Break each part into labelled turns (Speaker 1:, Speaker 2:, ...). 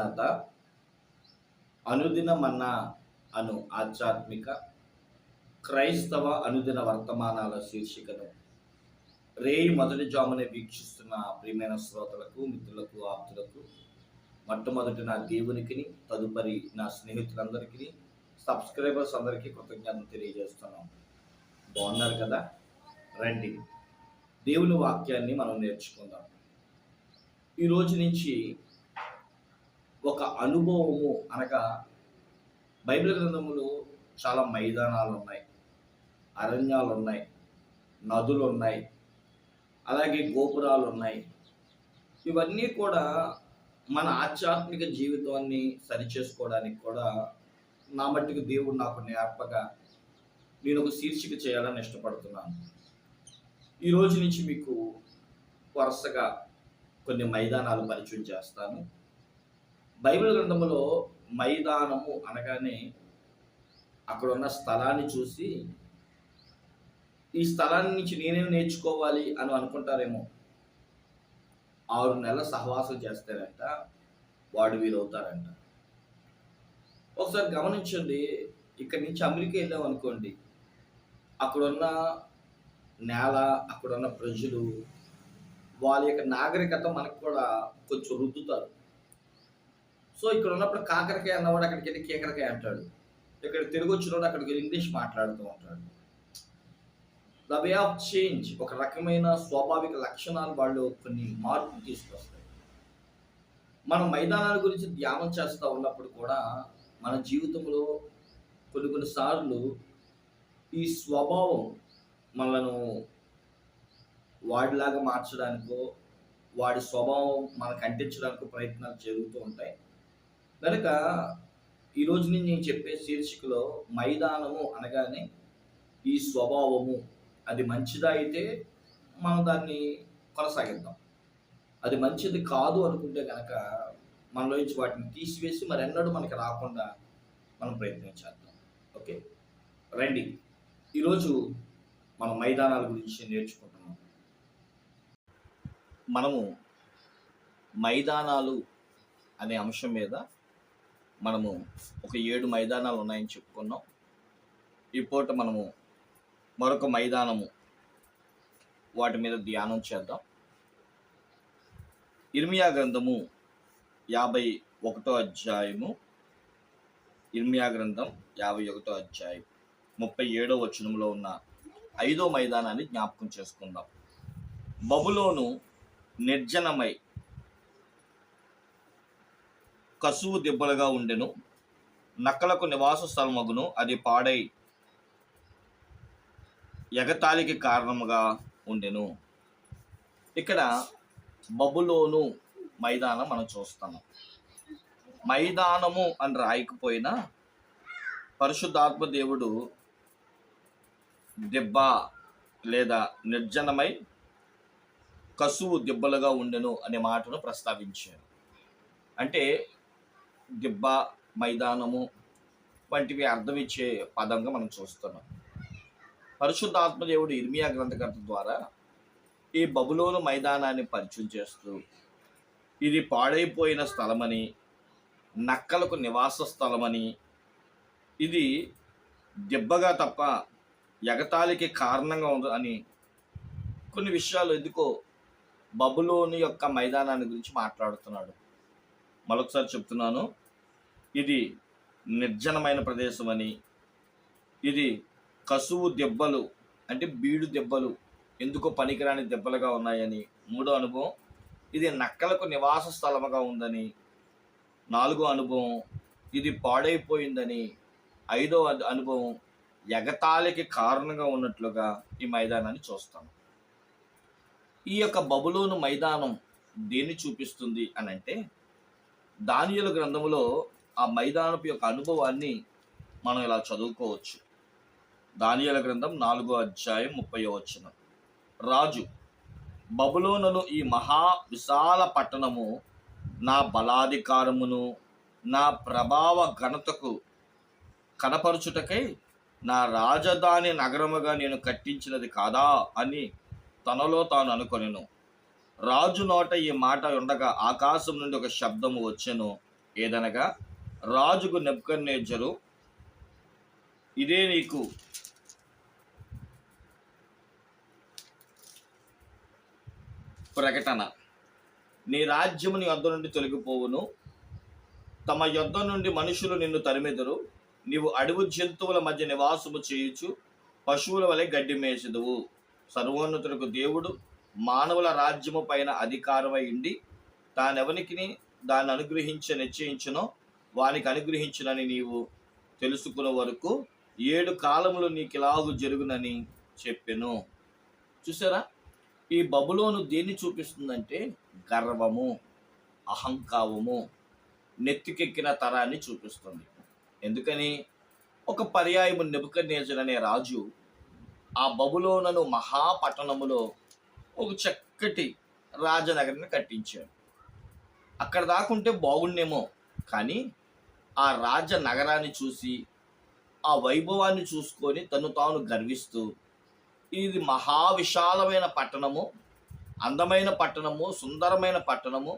Speaker 1: పరిశుద్ధ
Speaker 2: అనుదిన మన్నా అను ఆధ్యాత్మిక క్రైస్తవ అనుదిన వర్తమానాల శీర్షికను రేయి మొదటి జామునే వీక్షిస్తున్న ప్రియమైన శ్రోతలకు మిత్రులకు ఆప్తులకు మొట్టమొదటి నా దేవునికి తదుపరి నా స్నేహితులందరికీ సబ్స్క్రైబర్స్ అందరికీ కృతజ్ఞతలు తెలియజేస్తున్నాం. బాగున్నారు కదా? రండి. దేవుని వాక్యాన్ని మనం నేర్చుకుందాం. ఈ రోజు నుంచి ఒక అనుభవము అనగా బైబిల్ గ్రంథములో చాలా మైదానాలు ఉన్నాయి అరణ్యాలు ఉన్నాయి నదులు ఉన్నాయి అలాగే గోపురాలు ఉన్నాయి ఇవన్నీ కూడా మన ఆధ్యాత్మిక జీవితాన్ని సరిచేసుకోవడానికి కూడా నా మట్టుకు దేవుడు నాకు నేర్పగా నేను ఒక శీర్షిక చేయాలని ఇష్టపడుతున్నాను. ఈ రోజు నుంచి మీకు వరుసగా కొన్ని మైదానాలు పరిచయం చేస్తాను. బైబిల్ గ్రంథములో మైదానము అనగానే అక్కడ ఉన్న స్థలాన్ని చూసి ఈ స్థలాన్ని నుంచి నేనేం నేర్చుకోవాలి? అని అనుకుంటారేమో. ఆరు నెలల సహవాసం చేస్తారంట వాడు వీలవుతారంట. ఒకసారి గమనించండి ఇక్కడి నుంచి అమెరికా వెళ్ళాం అనుకోండి. అక్కడున్న నేల అక్కడున్న ప్రజలు వాళ్ళ యొక్క నాగరికత మనకు కూడా కొంచెం రుద్దుతారు. సో ఇక్కడ ఉన్నప్పుడు కాకరకాయ అన్నవాడు అక్కడికి వెళ్ళి కేకరకాయ అంటాడు. ఇక్కడ తెలుగు వచ్చినవాడు అక్కడికి వెళ్ళి ఇంగ్లీష్ మాట్లాడుతూ ఉంటాడు. ద వే ఆఫ్ చేంజ్ ఒక రకమైన స్వాభావిక లక్షణాలు వాళ్ళు కొన్ని మార్పులు తీసుకొస్తాయి. మనం మైదానాల గురించి ధ్యానం చేస్తూ ఉన్నప్పుడు కూడా మన జీవితంలో కొన్ని కొన్నిసార్లు ఈ స్వభావం మనను వాడిలాగా మార్చడానికో వాడి స్వభావం మనకు అంటించడానికి ప్రయత్నాలు జరుగుతూ ఉంటాయి. కనుక ఈరోజు నుంచి నేను చెప్పే శీర్షికలో మైదానము అనగానే ఈ స్వభావము. అది మంచిదా అయితే మనం దాన్ని కొనసాగిద్దాం. అది మంచిది కాదు అనుకుంటే కనుక మనలో నుంచి వాటిని తీసివేసి మరి ఎన్నడూ మనకి రాకుండా మనం ప్రయత్నించేద్దాం ఓకే? రండి. ఈరోజు మన మైదానాల గురించి నేర్చుకుంటున్నాం. మనము మైదానాలు అనే అంశం మీద మనము ఒక ఏడు మైదానాలు ఉన్నాయని చెప్పుకున్నాం. ఈ పూట మనము మరొక మైదానము వాటి మీద ధ్యానం చేద్దాం. ఇర్మియా గ్రంథము యాభై ఒకటో అధ్యాయము. ఇర్మియా గ్రంథం యాభై ఒకటో అధ్యాయం ముప్పై ఏడో వచనంలో ఉన్న ఐదో మైదానాన్ని జ్ఞాపకం చేసుకుందాం. బబులోను నిర్జనమై కసువు దెబ్బలుగా ఉండెను. నక్కలకు నివాస స్థలమగును. అది పాడై ఎగతాళికి కారణముగా ఉండెను. ఇక్కడ బబులోను మైదానం మనం చూస్తాము. మైదానము అని రాయకపోయినా పరిశుద్ధాత్మ దేవుడు దెబ్బ లేదా నిర్జనమై కసువు దెబ్బలుగా ఉండెను అనే మాటను ప్రస్తావించారు. అంటే దిబ్బ మైదానము వంటివి అర్థం ఇచ్చే పదంగా మనం చూస్తున్నాం. పరిశుద్ధాత్మదేవుడు ఇర్మియా గ్రంథకర్త ద్వారా ఈ బబులోను మైదానాన్ని పరిచయం చేస్తూ ఇది పాడైపోయిన స్థలమని నక్కలకు నివాస స్థలమని ఇది దెబ్బగా తప్ప ఎగతాళికి కారణంగా ఉంది అని కొన్ని విషయాలు ఎందుకో బబులోని యొక్క మైదానాన్ని గురించి మాట్లాడుతున్నాడు. మరొకసారి చెప్తున్నాను. ఇది నిర్జనమైన ప్రదేశం అని ఇది కసువు దెబ్బలు అంటే బీడు దెబ్బలు ఎందుకో పనికిరాని దెబ్బలుగా ఉన్నాయని మూడో అనుభవం. ఇది నక్కలకు నివాస స్థలముగా ఉందని నాలుగో అనుభవం. ఇది పాడైపోయిందని ఐదో అనుభవం. ఎగతాళికి కారణంగా ఉన్నట్లుగా ఈ మైదానాన్ని చూస్తాను ఈ యొక్క బబులోను మైదానం దేన్ని చూపిస్తుంది అని అంటే దానియుల గ్రంథములో ఆ మైదానపు యొక్క అనుభవాన్ని మనం ఇలా చదువుకోవచ్చు. దానియల గ్రంథం నాలుగో అధ్యాయం ముప్పై వచ్చిన రాజు బబులోనను ఈ మహా విశాల పట్టణము నా బలాధికారమును నా ప్రభావ ఘనతకు కనపరుచుటకై నా రాజధాని నగరముగా నేను కట్టించినది కాదా అని తనలో తాను అనుకొనెను. రాజు నోట ఈ మాట ఉండగా ఆకాశం నుండి ఒక శబ్దము వచ్చెను. ఏదనగా రాజుకు నెప్పుకన్నేజరు ఇదే నీకు. ప్రకటన. నీ రాజ్యము నీ యొద్ద నుండి తొలగిపోవును. తమ యొద్ద నుండి మనుషులు నిన్ను తరిమెదరు. నీవు అడవి జంతువుల మధ్య నివాసము చేయుచు పశువుల వలె గడ్డి మేసెదువు. సర్వోన్నతులకు దేవుడు మానవుల రాజ్యము పైన అధికారమై ఉండి తానెవనికి దాన్ని అనుగ్రహించ నిశ్చయించునో వానికి అనుగ్రహించునని నీవు తెలుసుకున్న వరకు ఏడు కాలములు నీకు ఇలాగు జరుగునని చెప్పెను. చూసారా? ఈ బబులోను దేన్ని చూపిస్తుందంటే గర్వము అహంకావము నెత్తికెక్కిన తరాన్ని చూపిస్తుంది. ఎందుకని? ఒక పర్యాయము నెబుకనేజర్ అనే రాజు ఆ బబులోనను మహాపట్టణములో ఒక చక్కటి రాజనగరిని కట్టించాడు. అక్కడ దాకుంటే బాగుండేమో కానీ ఆ రాజ నగరాన్ని చూసి ఆ వైభవాన్ని చూసుకొని తను తాను గర్విస్తూ ఇది మహా విశాలమైన పట్టణము అందమైన పట్టణము సుందరమైన పట్టణము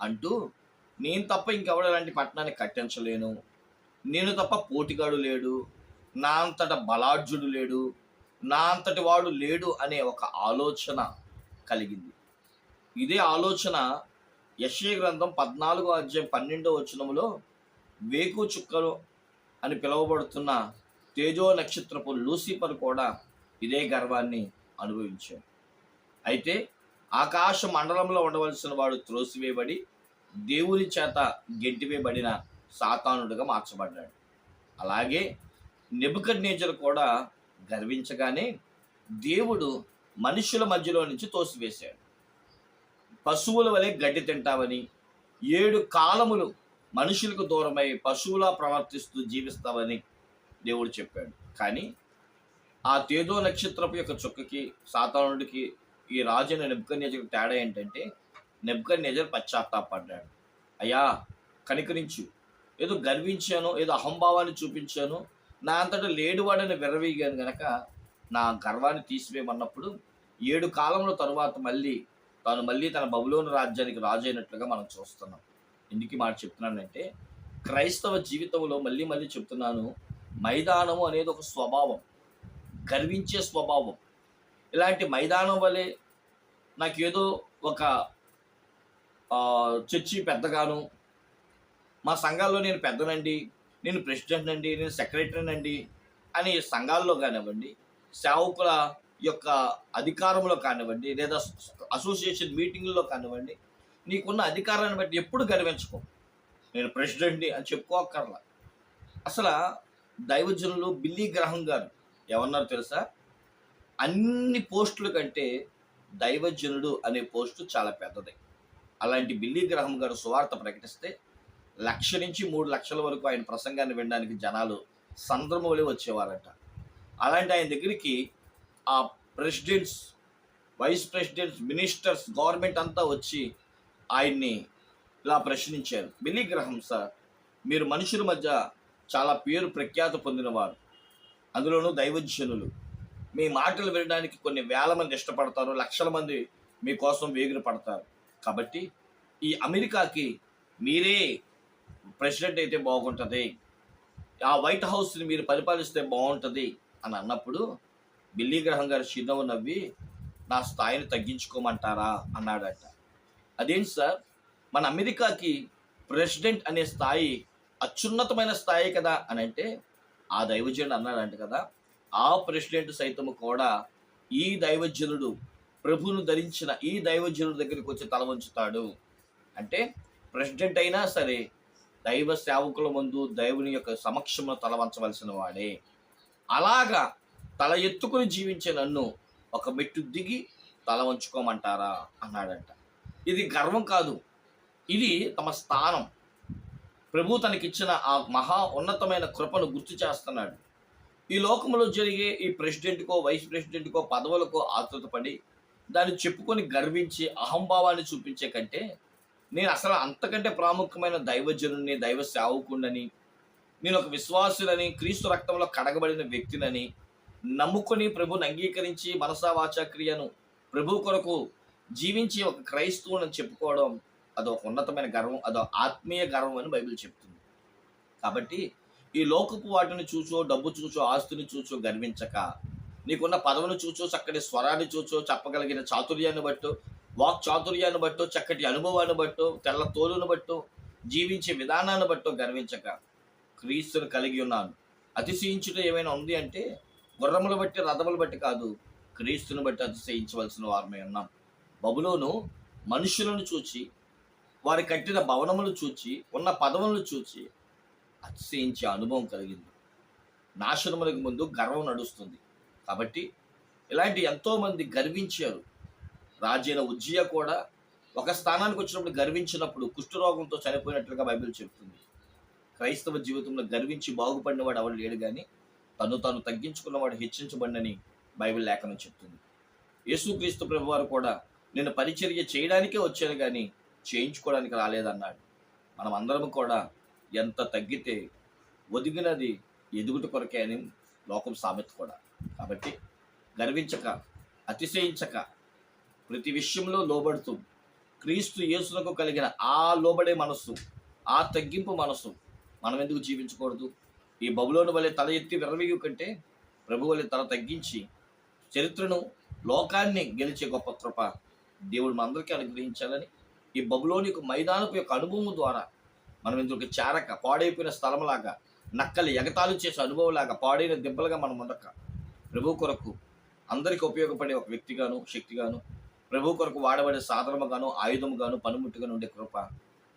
Speaker 2: అంటూ నేను తప్ప ఇంకెవడ ఇలాంటి పట్టణాన్ని కట్టించలేను. నేను తప్ప పోటీగాడు లేడు. నా అంతట బలాఢ్యుడు లేడు. నా అంతటి వాడు లేడు అనే ఒక ఆలోచన కలిగింది. ఇదే ఆలోచన యశ్య గ్రంథం పద్నాలుగో అధ్యాయం పన్నెండో వచనములో వేకు చుక్కలు అని పిలువబడుతున్న తేజో నక్షత్రపు లూసిఫర్ కూడా ఇదే గర్వాన్ని అనుభవించాడు. అయితే ఆకాశ మండలంలో ఉండవలసిన వాడు త్రోసివేయబడి దేవుని చేత గెంటివేయబడిన సాతానుడుగా మార్చబడ్డాడు. అలాగే నెబుకడ్ కూడా గర్వించగానే దేవుడు మనుషుల మధ్యలో నుంచి తోసివేశాడు. పశువుల వలె గడ్డి తింటావని ఏడు కాలములు మనుషులకు దూరమై పశువులా ప్రవర్తిస్తూ జీవిస్తావని దేవుడు చెప్పాడు. కానీ ఆ తేదో నక్షత్రపు యొక్క చుక్కకి సాతానుడికి ఈ రాజుని నెబ్కన్యజర్ తేడా ఏంటంటే నెబ్కన్యజర్ పశ్చాత్తాపడ్డాడు. అయ్యా కనికరించు. ఏదో గర్వించాను ఏదో అహంభావాన్ని చూపించాను. నా అంతటా లేడువాడని విర్రవీగాను గనక నా గర్వాన్ని తీసివేయమన్నప్పుడు ఏడు కాలంలో తరువాత మళ్ళీ తాను మళ్ళీ తన బబులోని రాజ్యానికి రాజు అయినట్లుగా మనం చూస్తున్నాం. ఎందుకు మాట చెప్తున్నానంటే క్రైస్తవ జీవితంలో మళ్ళీ మళ్ళీ చెప్తున్నాను మైదానము అనేది ఒక స్వభావం గర్వించే స్వభావం. ఇలాంటి మైదానం వలె నాకేదో ఒక చర్చి పెద్దగాను మా సంఘాల్లో నేను పెద్దనండి నేను ప్రెసిడెంట్ అండి నేను సెక్రటరీ అండి అని సంఘాల్లో కానివ్వండి సేవకుల యొక్క అధికారంలో కానివ్వండి లేదా అసోసియేషన్ మీటింగ్లో కానివ్వండి నీకున్న అధికారాన్ని బట్టి ఎప్పుడు గర్వించుకో. నేను ప్రెసిడెంట్ని అని చెప్పుకోక్కర్లా. అసలు దైవజనులు బిల్లీ గ్రహం గారు ఏమన్నారు తెలుసా? అన్ని పోస్టుల కంటే దైవజనుడు అనే పోస్టు చాలా పెద్దది. అలాంటి బిల్లీ గ్రహం గారు సువార్త ప్రకటిస్తే లక్ష నుంచి మూడు లక్షల వరకు ఆయన ప్రసంగాన్ని వినడానికి జనాలు సంద్రమూలి వచ్చేవారట. అలాంటి ఆయన దగ్గరికి ఆ presidents vice presidents ministers government అంతా వచ్చి ఆయన్ని ఇలా ప్రశ్నించారు. బిల్లీ గ్రహం సార్ మీరు మనుషుల మధ్య చాలా పేరు ప్రఖ్యాత పొందినవారు. అందులోనూ దైవజనులు. మీ మాటలు వినడానికి కొన్ని వేల మంది ఇష్టపడతారు లక్షల మంది మీకోసం వేగిర పడతారు. కాబట్టి ఈ అమెరికాకి మీరే ప్రెసిడెంట్ అయితే బాగుంటుంది. ఆ వైట్ హౌస్ని మీరు పరిపాలిస్తే బాగుంటుంది అని అన్నప్పుడు బిల్లీ గ్రహం గారు చిరునవ్వు నవ్వి నా స్థాయిని తగ్గించుకోమంటారా? అన్నాడట. అదేంటి సార్? మన అమెరికాకి ప్రెసిడెంట్ అనే స్థాయి అత్యున్నతమైన స్థాయి కదా అని అంటే ఆ దైవజనుడు అన్నాడంట కదా. ఆ ప్రెసిడెంట్ సైతము కూడా ఈ దైవజనుడు ప్రభువును ధరించిన ఈ దైవజనుడి దగ్గరికి వచ్చి తల వంచుతాడు. అంటే ప్రెసిడెంట్ అయినా సరే దైవ సేవకుల ముందు దైవుని యొక్క సమక్షంలో తల వంచవలసిన వాడే. అలాగా తల ఎత్తుకుని జీవించే నన్ను ఒక మెట్టు దిగి తల వంచుకోమంటారా? అన్నాడంట. ఇది గర్వం కాదు. ఇది తమ స్థానం. ప్రభు తనకిచ్చిన ఆ మహా ఉన్నతమైన కృపను గుర్తు చేస్తున్నాడు. ఈ లోకంలో జరిగే ఈ ప్రెసిడెంట్కో వైస్ ప్రెసిడెంట్కో పదవులకో ఆతృతపడి దాన్ని చెప్పుకొని గర్వించి అహంభావాన్ని చూపించే కంటే నేను అసలు అంతకంటే ప్రాముఖ్యమైన దైవజనుని దైవ సేవకుండని నేను ఒక విశ్వాసులని క్రీస్తు రక్తంలో కడగబడిన వ్యక్తినని నమ్ముకొని ప్రభుని అంగీకరించి మనసా వాచక్రియను ప్రభు కొరకు జీవించి ఒక క్రైస్తవులను చెప్పుకోవడం అదొక ఉన్నతమైన గర్వం అదో ఆత్మీయ గర్వం అని బైబిల్ చెప్తుంది. కాబట్టి ఈ లోకపు వాటిని చూచో డబ్బు చూచో ఆస్తిని చూచో గర్వించక నీకున్న పదవిని చూచో చక్కటి స్వరాన్ని చూచో చెప్పగలిగిన చాతుర్యాన్ని బట్టో వాక్ చాతుర్యాన్ని బట్టో చక్కటి అనుభవాన్ని బట్టో తెల్ల తోలును బట్టో జీవించే విధానాన్ని బట్టో గర్వించక క్రీస్తుని కలిగి ఉన్నాను. అతిశయించుట ఏమైనా ఉంది అంటే గుర్రములు బట్టి రథములు బట్టి కాదు క్రీస్తుని బట్టి అతిశయించవలసిన వారమే ఉన్నాం. బబులోను మనుషులను చూచి వారి కట్టిన భవనములు చూచి ఉన్న పదవులను చూచి అతిశయించే అనుభవం కలిగింది. నాశనములకు ముందు గర్వం నడుస్తుంది. కాబట్టి ఇలాంటి ఎంతోమంది గర్వించారు. రాజైన ఉజ్జయ కూడా ఒక స్థానానికి వచ్చినప్పుడు గర్వించినప్పుడు కుష్ఠరోగంతో చనిపోయినట్లుగా బైబిల్ చెబుతుంది క్రైస్తవ జీవితంలో గర్వించి బాగుపడినవాడు ఎవడు లేడు కానీ తను తాను తగ్గించుకున్నవాడు హెచ్చించబడినని బైబిల్ లేఖనం చెప్తుంది. యేసుక్రీస్తు ప్రభు వారు కూడా నేను పరిచర్య చేయడానికే వచ్చాను కానీ చేయించుకోవడానికి రాలేదన్నాడు. మనం అందరం కూడా ఎంత తగ్గితే ఒదిగినది ఎదుగుట కొరకే అని లోకం సామెత కూడా. కాబట్టి గర్వించక అతిశయించక ప్రతి విషయంలో లోబడుతూ క్రీస్తు యేసులకు కలిగిన ఆ లోబడే మనస్సు ఆ తగ్గింపు మనస్సు మనం ఎందుకు జీవించకూడదు? ఈ బబులోని వలె తల ఎత్తి విరవీయు కంటే ప్రభు వలె తల తగ్గించి చరిత్రను లోకాన్ని గెలిచే గొప్ప కృప దేవుడు మనందరికీ అనుగ్రహించాలని ఈ బబులోని యొక్క మైదానపు యొక్క అనుభవం ద్వారా మనం ఇందుకు చేరక పాడైపోయిన స్థలంలాగా నక్కలు ఎగతాళి చేసే అనుభవంలాగా పాడైన దెబ్బలుగా మనం ఉండక ప్రభు కొరకు అందరికీ ఉపయోగపడే ఒక వ్యక్తిగాను శక్తిగాను ప్రభు కొరకు వాడబడే సాధనముగాను ఆయుధముగాను పనిముట్టుగాను ఉండే కృప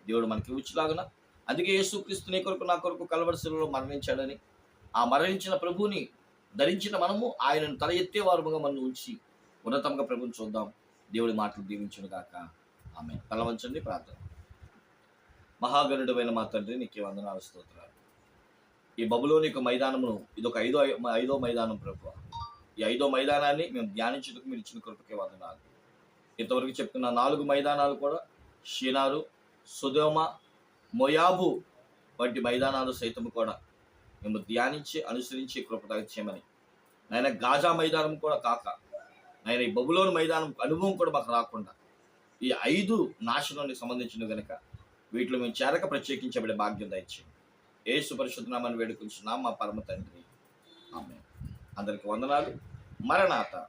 Speaker 2: దేవుడు మనకి ఉచ్చులాగున అందుకే యేసుక్రీస్తు నీ కొరకు నా కొరకు కలవరశిలో మరణించాడని ఆ మరణించిన ప్రభువుని ధరించిన మనము ఆయనను తల ఎత్తే వారుగా మనం ఉంచి ఉన్నతంగా ప్రభుని చూద్దాం. దేవుడి మాటలు దీవించును గాక. ఆమె తలవంచండి ప్రార్థన. మహాగణుడమైన మా తండ్రి నీకే వందనాలు స్తోత్రాలు. ఈ బబులోని యొక్క మైదానమును ఇది ఒక ఐదో ఐదో మైదానం ప్రభు ఈ ఐదో మైదానాన్ని మేము ధ్యానించుటకు మీరు ఇచ్చిన కృపకే వందనాలు. ఇంతవరకు చెప్తున్న నాలుగు మైదానాలు కూడా షీనారు సుధోమ మొయాబు వంటి మైదానాలు సైతం కూడా మేము ధ్యానించి అనుసరించి కృప చేయమని నాయన గాజా మైదానం కూడా కాక నాయన ఈ బబులోని మైదానం అనుభవం కూడా మాకు రాకుండా ఈ ఐదు నాశనానికి సంబంధించిన గనుక వీటిలో మేము చేరక ప్రత్యేకించబడే భాగ్యం దయచేయండి. ఏసు పరిశుద్ధనామని వేడుకుంటున్నాం మా పరమ తండ్రి. ఆమె అందరికి వందనాలు. మరణాత.